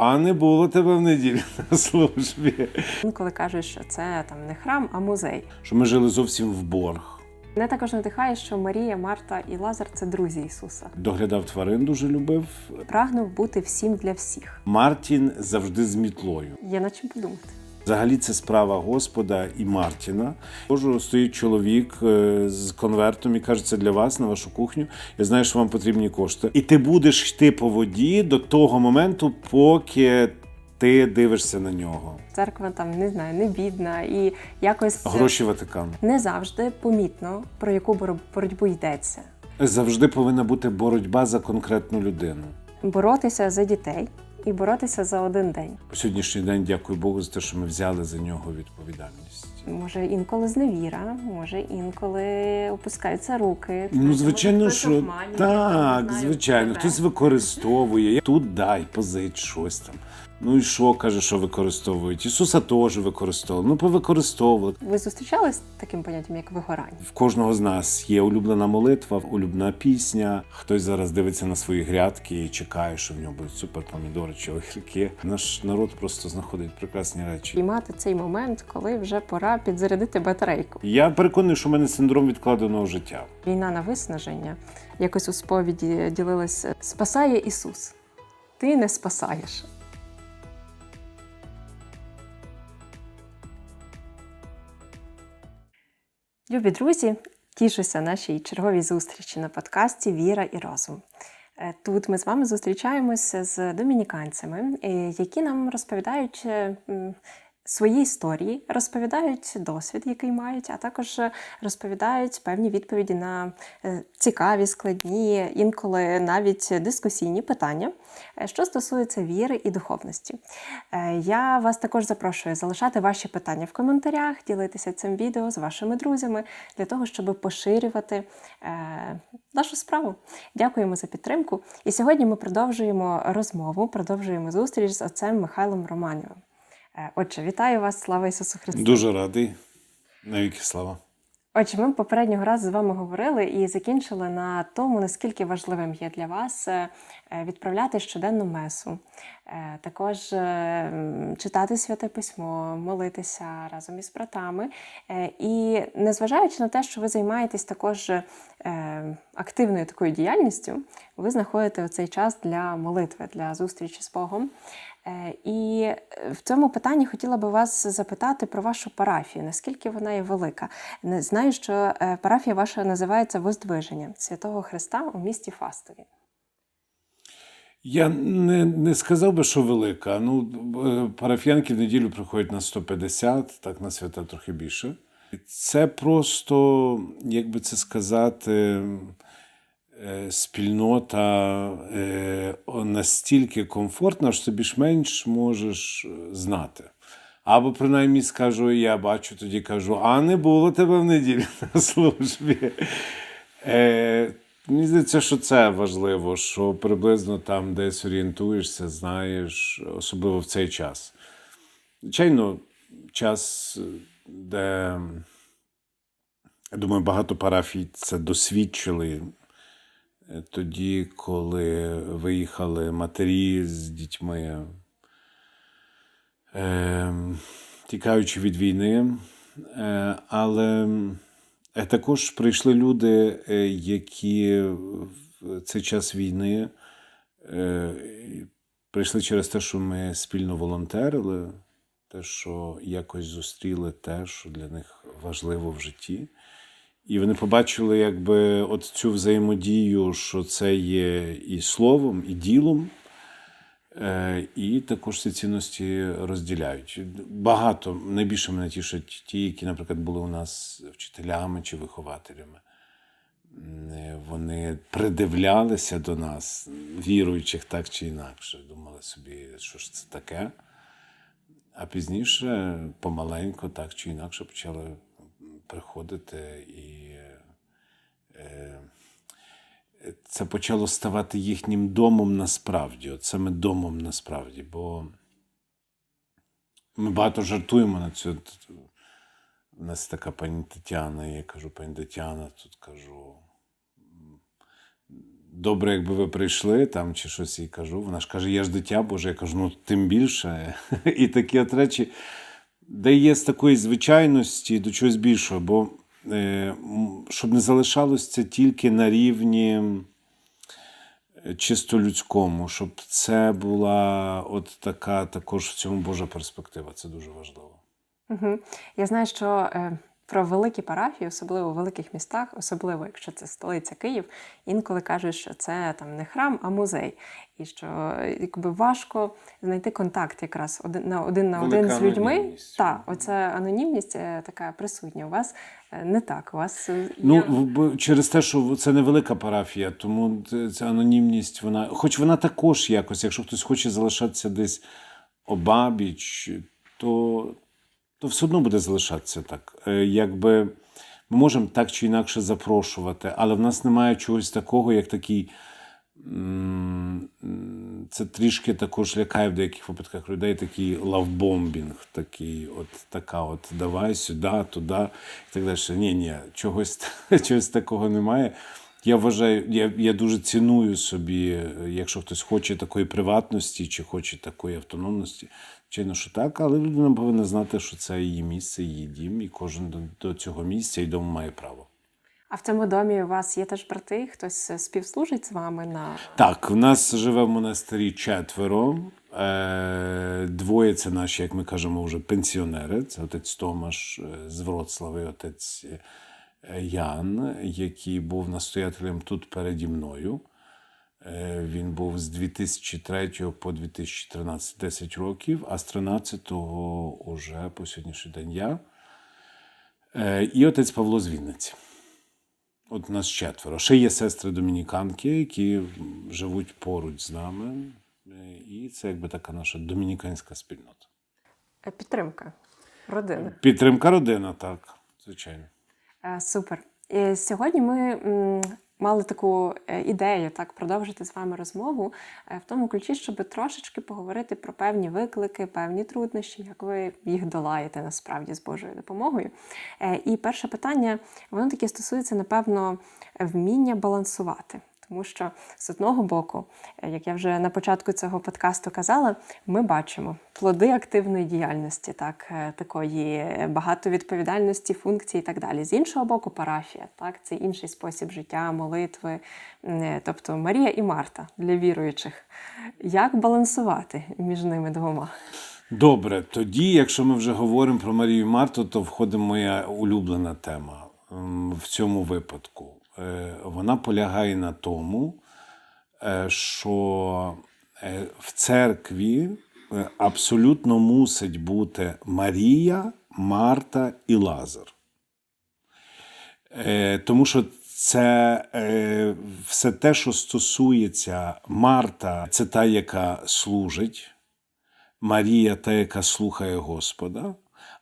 А не було тебе в неділю на службі. Інколи кажуть, що це там не храм, а музей. Що ми жили зовсім в борг. Мене також надихає, що Марія, Марта і Лазар це друзі Ісуса. Доглядав тварин, дуже любив. Прагнув бути всім для всіх. Мартін завжди з мітлою. Є над чим подумати. Взагалі це справа Господа і Мартіна. Божу стоїть чоловік е, з конвертом і каже, це для вас на вашу кухню. Я знаю, що вам потрібні кошти. І ти будеш йти по воді до того моменту, поки ти дивишся на нього. Церква там не знаю, не бідна і якось Гроші Ватикану. не завжди помітно про яку боро- боротьбу йдеться. Завжди повинна бути боротьба за конкретну людину. Боротися за дітей і боротися за один день. Сьогоднішній день дякую Богу за те, що ми взяли за нього відповідальність. Може інколи зневіра, може інколи опускаються руки. Ну, звичайно, хтось що обманює, так, звичайно, тебе. хтось використовує. Тут дай, позич щось там. Ну і що каже, що використовують? Ісуса теж використовували. Ну, повикористовували. Ви зустрічались з таким поняттям, як вигорання? В кожного з нас є улюблена молитва, улюблена пісня. Хтось зараз дивиться на свої грядки і чекає, що в нього будуть супер помідори чи огірки. Наш народ просто знаходить прекрасні речі. І мати цей момент, коли вже пора підзарядити батарейку. Я переконаний, що в мене синдром відкладеного життя. Війна на виснаження якось у сповіді ділилась спасає Ісус. Ти не спасаєш. Любі друзі, тішуся нашій черговій зустрічі на подкасті Віра і розум. Е, Тут ми з вами зустрічаємося з домініканцями, е, які нам розповідають е, свої історії, розповідають досвід, який мають, а також розповідають певні відповіді на е, цікаві, складні, інколи навіть дискусійні питання, е, що стосується віри і духовності. Е, Я вас також запрошую залишати ваші питання в коментарях, ділитися цим відео з вашими друзями для того, щоб поширювати нашу справу. Дякуємо за підтримку. І сьогодні ми продовжуємо розмову, продовжуємо зустріч з отцем Михайлом Романівим. Е, Отже, вітаю вас, слава Ісусу Христу! Дуже радий. Навіки слава. Отже, ми попереднього разу з вами говорили і закінчили на тому, наскільки важливим є для вас е, відправляти щоденну месу, е, також е, читати святе письмо, молитися разом із братами. Е, І незважаючи на те, що ви займаєтесь також е, активною такою діяльністю, ви знаходите цей час для молитви, для зустрічі з Богом. Е, І е, в цьому питанні хотіла би вас запитати про вашу парафію, наскільки вона є велика. Знаю, що е, парафія ваша називається Воздвиження Святого Христа у місті Фастові. Я не, не сказав би, що велика. Ну, е, парафіянки в неділю приходять на 150, так на свята трохи більше. Це просто, як би це сказати, е, спільнота е, настільки комфортна, що ти більш-менш можеш знати. Або принаймні скажу, я бачу, тоді кажу, а не було тебе в неділю на службі. Мені здається, що це важливо, що приблизно там десь орієнтуєшся, знаєш, особливо в цей час. Звичайно, час, де, я думаю, багато парафій це досвідчили тоді, коли виїхали матері з дітьми, е, тікаючи від війни. Е, але також прийшли люди, е, які в цей час війни е, прийшли через те, що ми спільно волонтерили, те, що якось зустріли те, що для них важливо в житті. І вони побачили, якби от цю взаємодію, що це є і словом, і ділом. Е, І також ці цінності розділяють. Багато найбільше мене тішать ті, які, наприклад, були у нас вчителями чи вихователями. Е, Вони придивлялися до нас, віруючих так чи інакше. Думали собі, що ж це таке. А пізніше помаленьку, так чи інакше, почали приходити і. е, це почало ставати їхнім домом насправді. От саме домом насправді. Бо ми багато жартуємо на цю. У нас така пані Тетяна, я кажу, пані Тетяна, тут кажу. добре, якби ви прийшли там чи щось їй кажу. Вона ж каже, я ж дитя Боже. Я кажу, ну тим більше. І такі от речі, де є з такої звичайності до чогось більшого. Бо щоб не залишалось це тільки на рівні е, чисто людському, щоб це була от така також в цьому Божа перспектива. Це дуже важливо. Угу. Я знаю, що е, про великі парафії, особливо в великих містах, особливо якщо це столиця Київ, інколи кажуть, що це там не храм, а музей. І що е, якби важко знайти контакт якраз один на один на один Велика з людьми. анонімність. Так, оця анонімність е, така присутня. У вас е, не так. У вас Ну, бо через те, що це невелика парафія, тому ця анонімність, вона, хоч вона також якось, якщо хтось хоче залишатися десь обабіч, то, то все одно буде залишатися так. Е, Якби ми можемо так чи інакше запрошувати, але в нас немає чогось такого, як такий. Це трішки також лякає в деяких випадках людей такий лавбомбінг, такий, от така от давай сюди, туди і так далі. Ні, ні, чогось, чогось такого немає. Я вважаю, я, я дуже ціную собі, е, якщо хтось хоче такої приватності чи хоче такої автономності. Звичайно, що так, але людина повинна знати, що це її місце, її дім, і кожен до, цього місця і дому має право. А в цьому домі у вас є теж брати? Хтось е, співслужить з вами на Так, в нас живе в монастирі четверо. Е, Двоє це наші, як ми кажемо, вже пенсіонери. Це отець Томаш е, з Вроцлави, отець е, Ян, який був настоятелем тут переді мною. Е, Він був з 2003 по 2013 10 років, а з 13-го уже по сьогоднішній день я. Е, І отець Павло з Вінниці. От нас четверо. Ще є сестри домініканки, які живуть поруч з нами. Е, І це якби така наша домініканська спільнота. підтримка родини. Підтримка родина, так, звичайно. Супер. І сьогодні ми мали таку е, ідею так продовжити з вами розмову е, в тому ключі, щоб трошечки поговорити про певні виклики, певні труднощі, як ви їх долаєте насправді з Божою допомогою. Е, І перше питання, воно таке стосується, напевно, вміння балансувати. Тому що з одного боку, е, як я вже на початку цього подкасту казала, ми бачимо плоди активної діяльності, так, е, такої е, багато відповідальності, функцій і так далі. З іншого боку, парафія, так, це інший спосіб життя, молитви, тобто Марія і Марта для віруючих. Як балансувати між ними двома? Добре, тоді, якщо ми вже говоримо про Марію і Марту, то входить моя улюблена тема в цьому випадку. Е, Вона полягає на тому, е, що е, в церкві абсолютно мусить бути Марія, Марта і Лазар. Тому що це все те, що стосується Марта, це та, яка служить. Марія та, яка слухає Господа,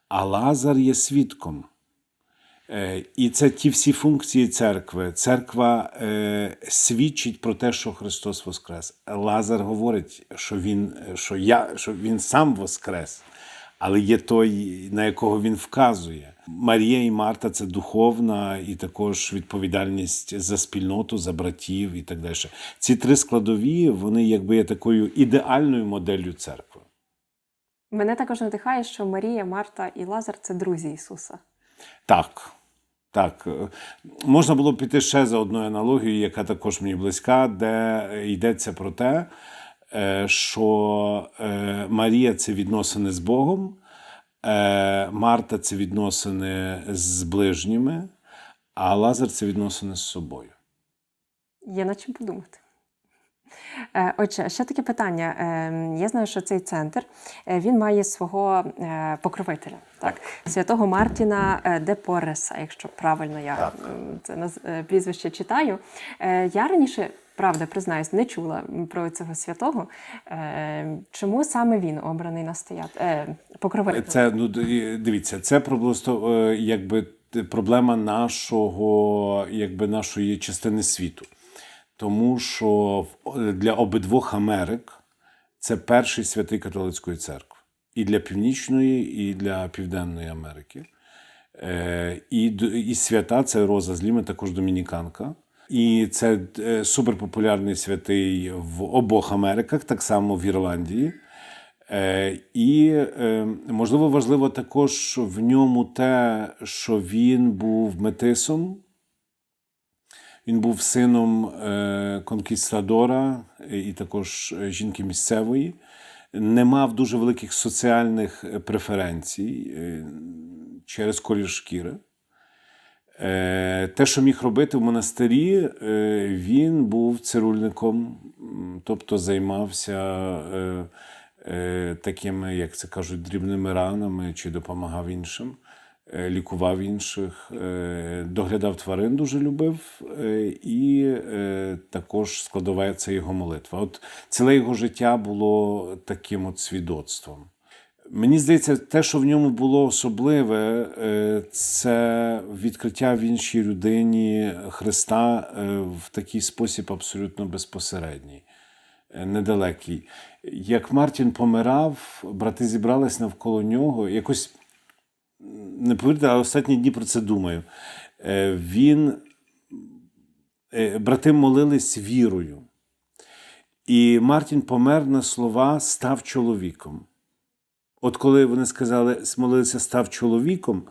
а Лазар є свідком. Е, І це ті всі функції церкви. Церква е, свідчить про те, що Христос Воскрес. Лазар говорить, що він, що я, що він сам Воскрес, але є той, на якого він вказує. Марія і Марта це духовна і також відповідальність за спільноту, за братів і так далі. Ці три складові вони якби є такою ідеальною моделлю церкви. Мене також надихає, що Марія, Марта і Лазар це друзі Ісуса. Так. Так, Е, можна було піти ще за одною аналогією, яка також мені близька, де йдеться про те, е, що е, Марія це відносини з Богом, Марта це відносини з ближніми, а Лазар це відносини з собою. Є над чим подумати. Е, Отже, ще таке питання. Е, Я знаю, що цей центр е, він має свого е, покровителя, так? святого Мартіна де Пореса, якщо правильно я Так. це прізвище читаю. Я раніше, правда, признаюсь, не чула про цього святого. Чому саме він обраний настоят... покровителем? Це ну дивіться, це просто якби проблема нашого, якби нашої частини світу. Тому що для обидвох Америк це перший святий католицької церкви. І для Північної, і для Південної Америки. Е, і, і свята це Роза з також домініканка. І це е, суперпопулярний святий в обох Америках, так само в Ірландії. Е, І, е, можливо, важливо також в ньому те, що він був метисом. Він був сином е, конкістадора і також е, жінки місцевої, не мав дуже великих соціальних е, преференцій е, через колір шкіри. Е, Те, що міг робити в монастирі, е, він був цирульником, тобто займався е, е, такими, як це кажуть, дрібними ранами чи допомагав іншим, е, лікував інших, е, доглядав тварин, дуже любив, е, і е, також складова це його молитва. От ціле його життя було таким от свідоцтвом. Мені здається, те, що в ньому було особливе, е, це відкриття в іншій людині Христа е, в такий спосіб абсолютно безпосередній, е, недалекий. Як Мартін помирав, брати зібрались навколо нього. Якось не повірте, але останні дні про це думаю. Е, Він, е, брати молились вірою. І Мартін помер на слова став чоловіком. От коли вони сказали, смолилися, став чоловіком,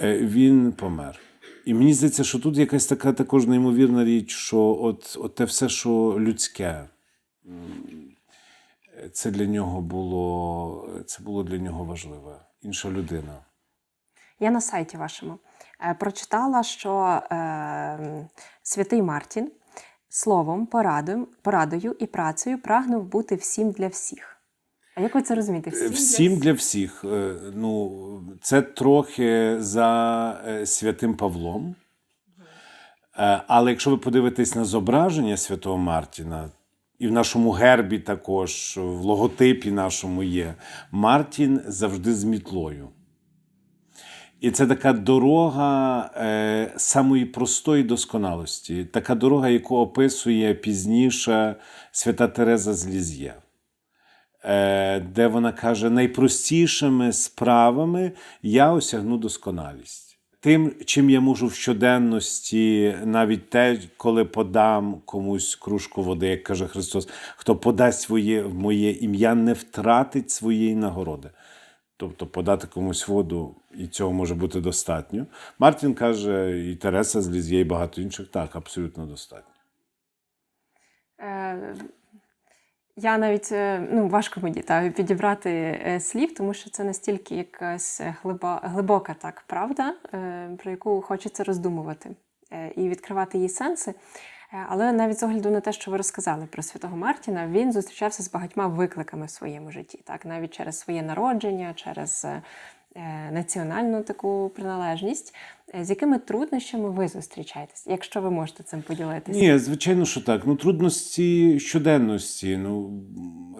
е, він помер. І мені здається, що тут якась така також неймовірна річ, що от, от те все, що людське, це для нього було, це було для нього важливе. Інша людина. Я на сайті вашому е, прочитала, що е, святий Мартін словом, порадою, порадою і працею прагнув бути всім для всіх. А як ви це розумієте? Всім, Всім для всіх. Е, Ну, це трохи за е, святим Павлом. Але якщо ви подивитесь на зображення святого Мартіна, і в нашому гербі також, в логотипі нашому є, Мартін завжди з мітлою. І це така дорога е, самої простої досконалості, така дорога, яку описує пізніше свята Тереза з Ліз'є е, де вона каже: найпростішими справами я осягну досконалість. Тим, чим я можу в щоденності, навіть те, коли подам комусь кружку води, як каже Христос, хто подасть своє моє ім'я, не втратить своєї нагороди. Тобто подати комусь воду, і цього може бути достатньо. Мартін каже, і Тереса з Ліз'є, і багато інших, так, абсолютно достатньо. Я навіть е, ну, важко мені та, підібрати е, слів, тому що це настільки якась глиба, глибока так правда, е, про яку хочеться роздумувати і відкривати її сенси. Але навіть з огляду на те, що ви розказали про святого Мартіна, він зустрічався з багатьма викликами в своєму житті, так навіть через своє народження, через національну таку приналежність. Е, З якими труднощами ви зустрічаєтесь, якщо ви можете цим поділитися? Ні, звичайно, що так. Ну, трудності щоденності. Ну,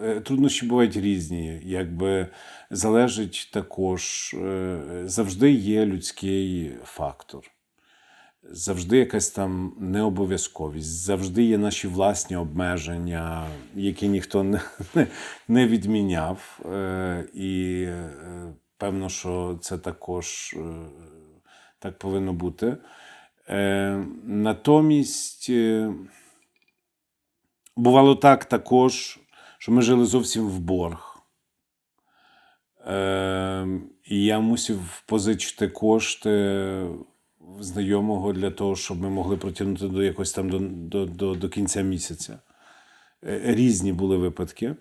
е, труднощі бувають різні. Якби залежить також, е, завжди є людський фактор. Завжди якась там необов'язковість, завжди є наші власні обмеження, які ніхто не, не, відміняв. Е, і е, певно, що це також е, так повинно бути. Е, натомість е, бувало так також, що ми жили зовсім в борг. І я мусив позичити кошти знайомого для того, щоб ми могли протягнути до якось там до, до, до, до кінця місяця. Різні були випадки.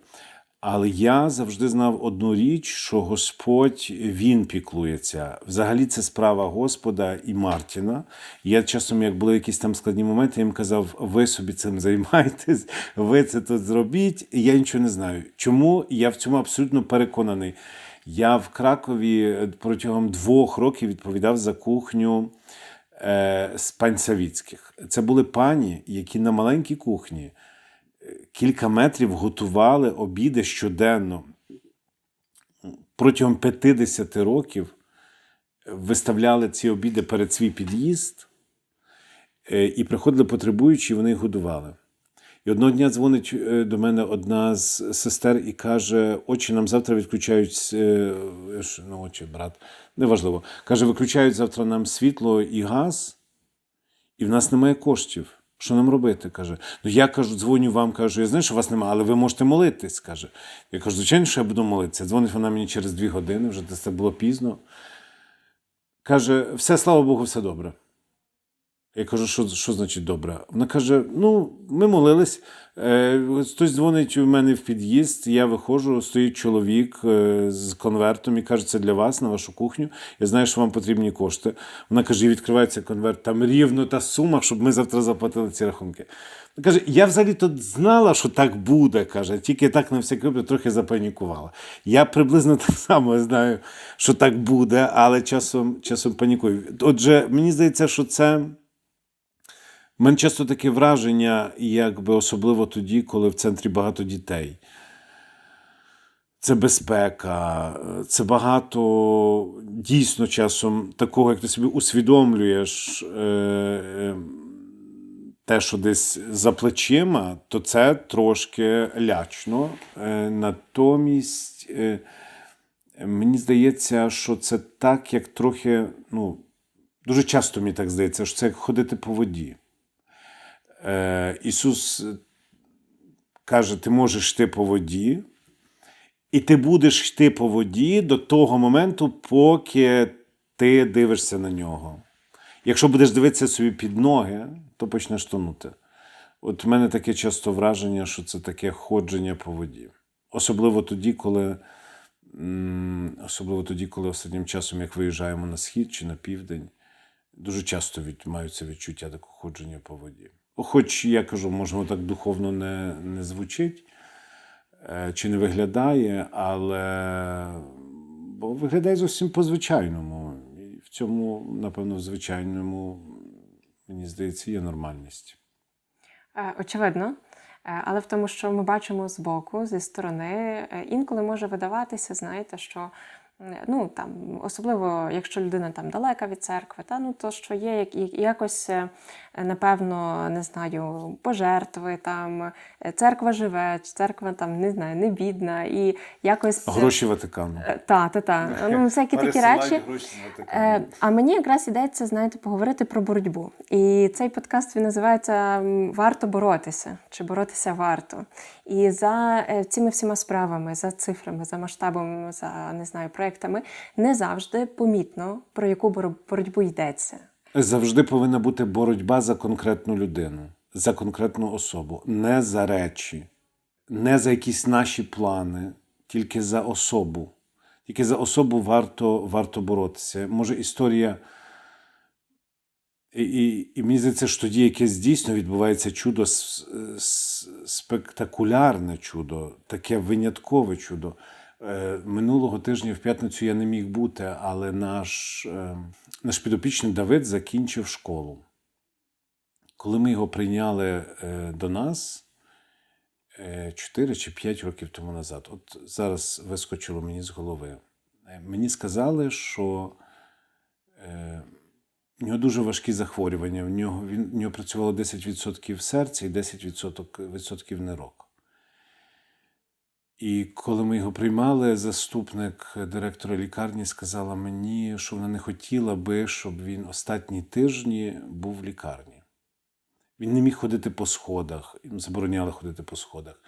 Але я завжди знав одну річ, що Господь він піклується. Взагалі, це справа Господа і Мартіна. Я часом, як були якісь там складні моменти, я їм казав: ви собі цим займайтесь, ви це тут зробіть. Я нічого не знаю. Чому я в цьому абсолютно переконаний? Я в Кракові протягом двох років відповідав за кухню е, з пань Савіцьких. Це були пані, які на маленькій кухні кілька метрів готували обіди щоденно. Протягом 50 років виставляли ці обіди перед свій під'їзд, е, і приходили потребуючі, і вони їх годували. І одного дня дзвонить е, до мене одна з сестер і каже: очі нам завтра відключають е, ну, очі, брат, неважливо. Каже, виключають завтра нам світло і газ, і в нас немає коштів. Що нам робити? каже. Ну я кажу, дзвоню вам, кажу, я знаю, що вас немає, але ви можете молитись. каже. Я кажу, звичайно, що я буду молитися. Дзвонить вона мені через дві години, вже це було пізно. Каже, все, слава Богу, все добре. Я кажу, що, що значить добре? Вона каже: ну, ми молились. Е, хтось дзвонить у мене в під'їзд, я виходжу, стоїть чоловік е, з конвертом і каже, це для вас, на вашу кухню. Я знаю, що вам потрібні кошти. Вона каже, і відкривається конверт, там рівно та сума, щоб ми завтра заплатили ці рахунки. Вона каже, я взагалі то знала, що так буде, каже, тільки так на всякий випадок трохи запанікувала. Я приблизно так само знаю, що так буде, але часом, часом панікую. Отже, мені здається, що це. Мене часто таке враження, якби особливо тоді, коли в центрі багато дітей. Це безпека, це багато дійсно часом такого, як ти собі усвідомлюєш е, е, те, що десь за плечима, то це трошки лячно. Е, натомість мені здається, що це так, як трохи, ну, дуже часто мені так здається, що це як ходити по воді. Е, Ісус каже: ти можеш йти по воді, і ти будеш йти по воді до того моменту, поки ти дивишся на нього. Якщо будеш дивитися собі під ноги, то почнеш тонути. От в мене таке часто враження, що це таке ходження по воді. Особливо тоді, коли, особливо тоді, коли останнім часом, як виїжджаємо на схід чи на південь, дуже часто від, маються відчуття такого ходження по воді. Хоч я кажу, можливо, так духовно не, не звучить е, чи не виглядає, але бо виглядає зовсім по-звичайному. І в цьому, напевно, в звичайному, мені здається, є нормальність. Е, Очевидно. Е, Але в тому, що ми бачимо збоку, зі сторони, інколи може видаватися, знаєте, що ну там, особливо якщо людина там далека від церкви, та ну то що є як- як- якось, е, напевно, не знаю, пожертви там, е, церква живе, чи церква там не знаю, не бідна, і якось Гроші Ватикану. Е, та, та, та. Ну, всякі такі речі. Е, а мені якраз йдеться, знаєте, поговорити про боротьбу. І цей подкаст він називається Варто боротися чи боротися варто. І за е, цими всіма справами, за цифрами, за масштабом, за не знаю, проектами не завжди помітно про яку боро- боротьбу йдеться. Завжди повинна бути боротьба за конкретну людину, за конкретну особу, не за речі, не за якісь наші плани, тільки за особу. Тільки за особу варто, варто боротися. Може, історія. І, і, і мені здається, що тоді якесь дійсно відбувається чудо, спектакулярне чудо, таке виняткове чудо. Е, Минулого тижня в п'ятницю я не міг бути, але наш, е, наш підопічний Давид закінчив школу. Коли ми його прийняли е, до нас 4 чи 5 років тому назад, от зараз вискочило мені з голови. Мені сказали, що в нього дуже важкі захворювання. В нього, він, в нього працювало 10% серця і 10% відсотків нирок. І коли ми його приймали, заступник директора лікарні сказала мені, що вона не хотіла би, щоб він останні тижні був в лікарні. Він не міг ходити по сходах, йому забороняли ходити по сходах.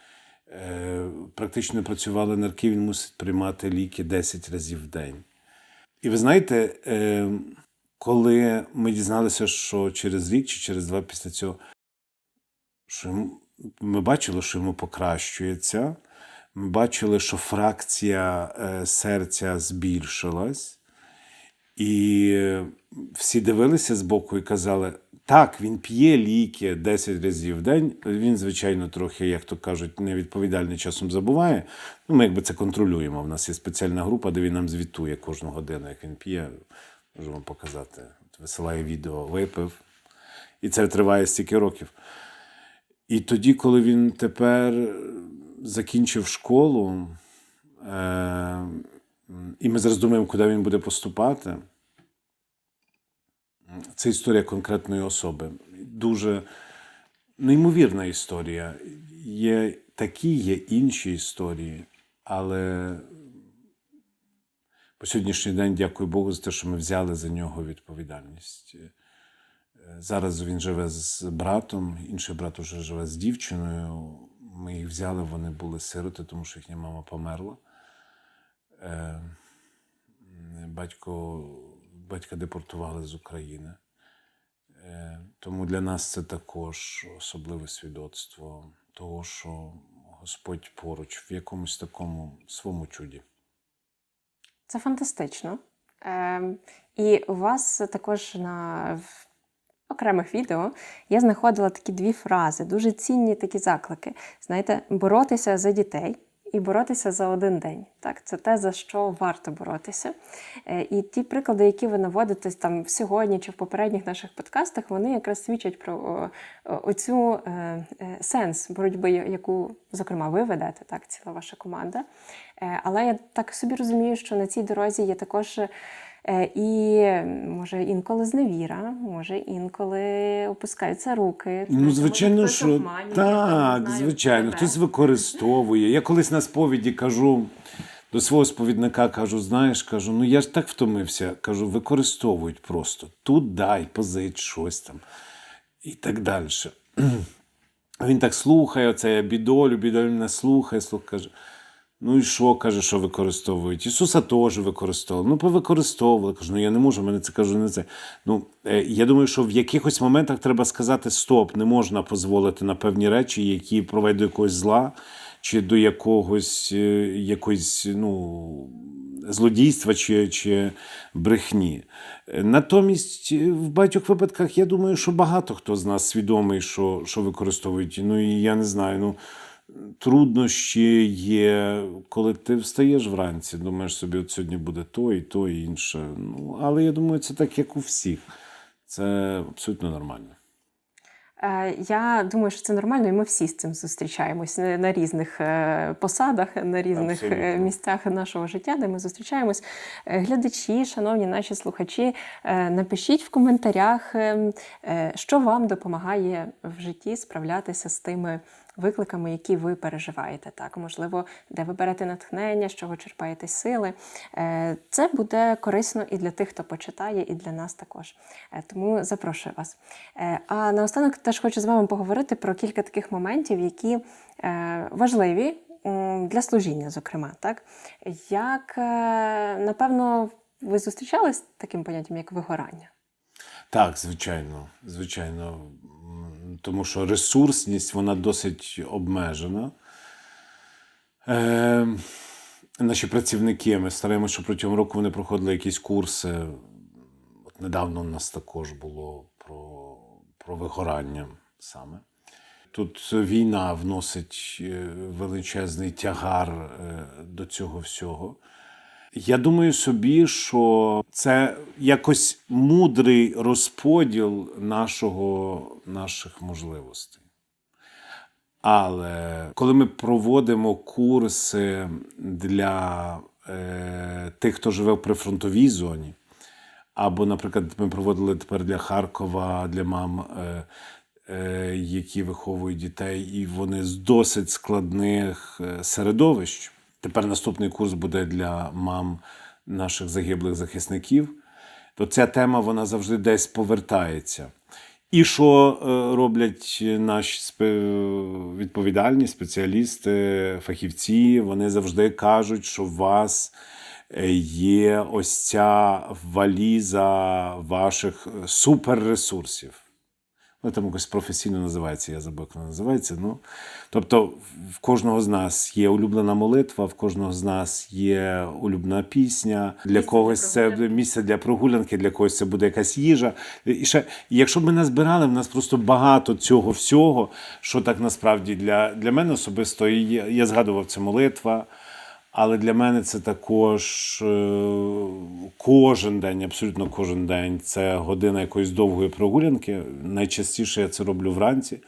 Е, практично працювали нирки, він мусить приймати ліки 10 разів в день. І ви знаєте, е, коли ми дізналися, що через рік чи через два після цього, що ми бачили, що йому покращується, ми бачили, що фракція е, серця збільшилась, і всі дивилися збоку і казали: так, він п'є ліки 10 разів в день. Він, звичайно, трохи, як то кажуть, невідповідальний часом забуває. Ну, ми якби це контролюємо. У нас є спеціальна група, де він нам звітує кожну годину, як він п'є. Можу вам показати. Висилає відео, випив. І це триває стільки років. І тоді, коли він тепер закінчив школу, е- і ми зараз думаємо, куди він буде поступати. Це історія конкретної особи. Дуже неймовірна історія. Є такі, є інші історії, але по сьогоднішній день дякую Богу за те, що ми взяли за нього відповідальність. Е, Зараз він живе з братом, інший брат уже живе з дівчиною. Ми їх взяли, вони були сироти, тому що їхня мама померла. Е, Батько, батька депортували з України. Е, Тому для нас це також особливе свідоцтво того, що Господь поруч в якомусь такому своєму чуді. Це фантастично. Е, і у вас також на окремих відео я знаходила такі дві фрази, дуже цінні такі заклики. Знаєте, боротися за дітей і боротися за один день. Так, це те, за що варто боротися. Е, і ті приклади, які ви наводите там сьогодні чи в попередніх наших подкастах, вони якраз свідчать про оцю е, е, сенс боротьби, яку, зокрема, ви ведете, так, ціла ваша команда. Але я так собі розумію, що на цій дорозі є також. Е, І може інколи зневіра, може інколи опускаються руки. Ну, звичайно, хтось що обманює, так, знаю, звичайно, хтось використовує. Я колись на сповіді кажу до свого сповідника, кажу: знаєш, кажу, ну я ж так втомився. Кажу, використовують просто. Тут дай, позич щось там і так далі. Він так слухає, оце я бідолю, бідолю не слухає, слухає, каже. Ну і що, каже, що використовують? Ісуса теж використовували. Ну, повикористовували. Кажу, ну я не можу, мене це кажу, не це. Ну, е, я думаю, що в якихось моментах треба сказати стоп, не можна дозволити на певні речі, які проведуть до якогось зла чи до якогось е, якоїсь, ну, злодійства чи, чи брехні. Е, Натомість, в багатьох випадках, я думаю, що багато хто з нас свідомий, що, що використовують. Ну і я не знаю. ну труднощі є, коли ти встаєш вранці, думаєш собі, от сьогодні буде то і то, і інше. Ну, але я думаю, це так, як у всіх. Це абсолютно нормально. Е, Я думаю, що це нормально, і ми всі з цим зустрічаємось на на різних е, посадах, на різних е, Абсолютно. місцях нашого життя, де ми зустрічаємось. Е, Глядачі, шановні наші слухачі, е, напишіть в коментарях, е, е, що вам допомагає в житті справлятися з тими викликами, які ви переживаєте. Так, можливо, де ви берете натхнення, з чого черпаєте сили. Е, Це буде корисно і для тих, хто почитає, і для нас також. Е, Тому запрошую вас. Е, А наостанок теж хочу з вами поговорити про кілька таких моментів, які важливі для служіння, зокрема. Так? Як, напевно, ви зустрічались з таким поняттям, як вигорання? Так, звичайно, звичайно. Тому що ресурсність вона досить обмежена. Е, наші працівники, ми стараємося, що протягом року вони проходили якісь курси. От недавно у нас також було про, про вигорання саме. Тут війна вносить е, величезний тягар е, до цього всього. Я думаю собі, що це якось мудрий розподіл нашого, наших можливостей. Але коли ми проводимо курси для е, тих, хто живе в прифронтовій зоні, або, наприклад, ми проводили тепер для Харкова, для мам, е, е, які виховують дітей, і вони з досить складних е, середовищ. Тепер наступний курс буде для мам наших загиблих захисників. То ця тема вона завжди десь повертається. І що е, роблять наші відповідальні спеціалісти, фахівці? Вони завжди кажуть, що у вас е, є ось ця валіза ваших суперресурсів. Ну, там якось професійно називається, я забув, як вона називається. Ну, тобто, в- кожного з нас є улюблена молитва, в кожного з нас є улюблена пісня. Для когось це місце для прогулянки, для когось це буде якась їжа. І ще, якщо б ми назбирали, в нас просто багато цього всього, що так насправді для, для мене особисто, і я, я згадував це молитва. Але для мене це також е, кожен день, абсолютно кожен день. Це година якоїсь довгої прогулянки. Найчастіше я це роблю вранці,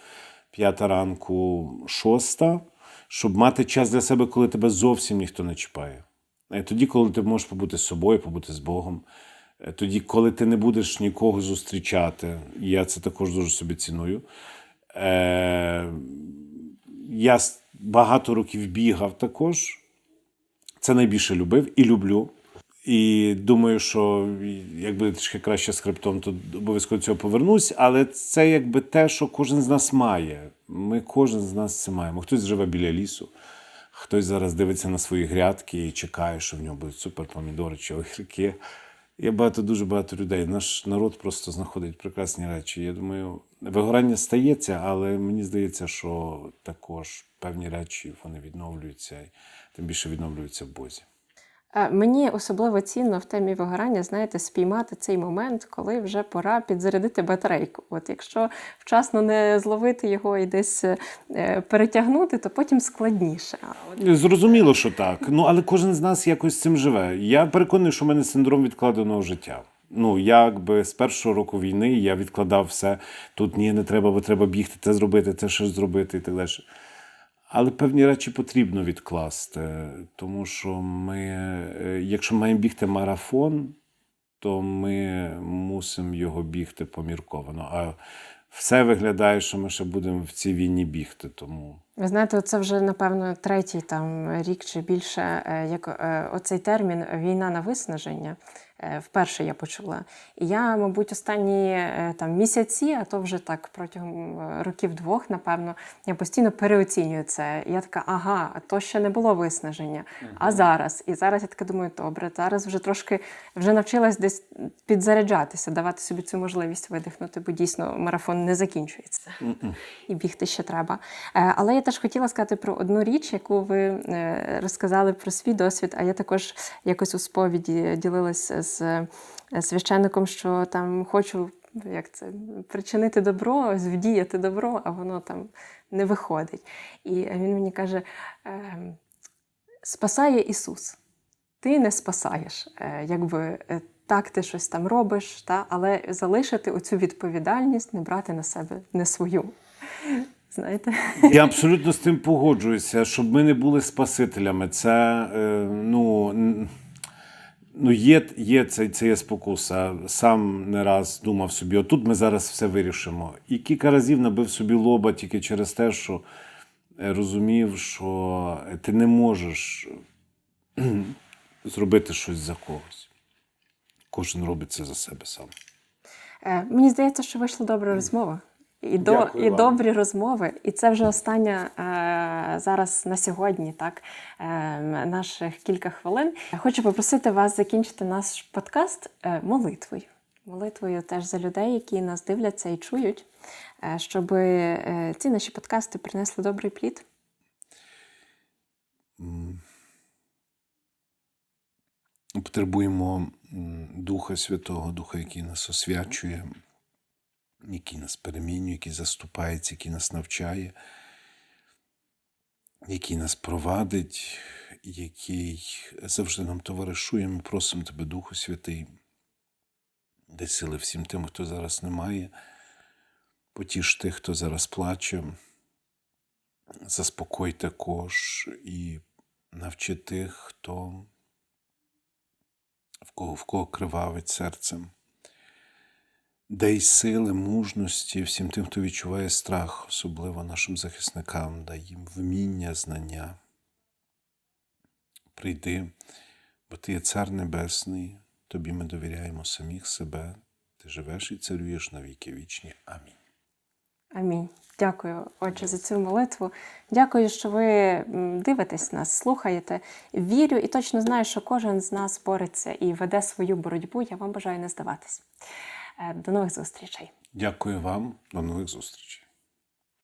п'ята ранку, шоста, щоб мати час для себе, коли тебе зовсім ніхто не чіпає. Е, Тоді, коли ти можеш побути з собою, побути з Богом. Е, Тоді, коли ти не будеш нікого зустрічати, я це також дуже собі ціную. Я багато років бігав також. Це найбільше любив і люблю. І думаю, що якби трішки краще з хребтом, то обов'язково до цього повернусь. Але це якби те, що кожен з нас має. Ми кожен з нас це маємо. Хтось живе біля лісу, хтось зараз дивиться на свої грядки і чекає, що в нього будуть супер помідори чи огірки. Є багато, дуже багато людей. Наш народ просто знаходить прекрасні речі. Я думаю, вигорання стається, але мені здається, що також певні речі вони відновлюються, тим більше відновлюються в Бозі. Е, Мені особливо цінно в темі вигорання, знаєте, спіймати цей момент, коли вже пора підзарядити батарейку. От якщо вчасно не зловити його і десь е, перетягнути, то потім складніше. Зрозуміло, що так. Ну, але кожен з нас якось цим живе. Я переконаний, що в мене синдром відкладеного життя. Ну, якби з першого року війни я відкладав все. Тут ні, не треба, бо треба бігти, це зробити, це щось зробити і так далі. Але певні речі потрібно відкласти, тому що ми, е, якщо маємо бігти марафон, то ми мусимо його бігти помірковано. А все виглядає, що ми ще будемо в цій війні бігти. Тому Ви знаєте, це вже напевно третій там рік чи більше, е, як е, оцей термін війна на виснаження. Е, Вперше я почула. І я, мабуть, останні е, там місяці, а то вже так протягом е, років двох, напевно, я постійно переоцінюю це. І я така, ага, а то ще не було виснаження. А зараз. І зараз я така думаю, добре, зараз вже трошки вже навчилась десь підзаряджатися, давати собі цю можливість видихнути, бо дійсно марафон не закінчується і бігти ще треба. Але я теж хотіла сказати про одну річ, яку ви розказали про свій досвід. А я також якось у сповіді ділилася з е, священником, що там хочу. Як це причинити добро, вдіяти добро, а воно там не виходить. І він мені каже: ем, спасає Ісус. Ти не спасаєш. Е, Якби е, так ти щось там робиш, та, але залишити оцю відповідальність, не брати на себе не свою. Знаєте? я абсолютно з тим погоджуюся, щоб ми не були спасителями. Це е, ну. Ну, є, є це, це є спокуса. Сам не раз думав собі, отут ми зараз все вирішимо. І кілька разів набив собі лоба тільки через те, що е, розумів, що ти не можеш зробити щось за когось. Кожен робить це за себе сам. Е, Мені здається, що вийшла добра розмова. І, до, і добрі розмови. І це вже остання е, зараз на сьогодні, так, е, наших кілька хвилин. Хочу попросити вас закінчити наш подкаст е, молитвою. Молитвою теж за людей, які нас дивляться і чують, е, щоб е, ці наші подкасти принесли добрий плід. Потребуємо Духа Святого, Духа, який нас освячує, який нас перемінює, який заступається, який нас навчає, який нас провадить, який завжди нам товаришує. Ми просимо Тебе, Духу Святий, дай сили всім тим, хто зараз не має, потіш тих, хто зараз плаче, заспокой також і навчи тих, хто в кого, в кого кривавить серцем. Дай сили, мужності всім тим, хто відчуває страх, особливо нашим захисникам, дай їм вміння, знання. Прийди, бо ти є цар небесний, тобі ми довіряємо самих себе, ти живеш і царюєш на віки вічні. Амінь. Амінь. Дякую, Отче, за цю молитву. Дякую, що ви дивитесь нас, слухаєте. Вірю і точно знаю, що кожен з нас бореться і веде свою боротьбу. Я вам бажаю не здаватись. Е, До нових зустрічей. Дякую вам, до нових зустрічей.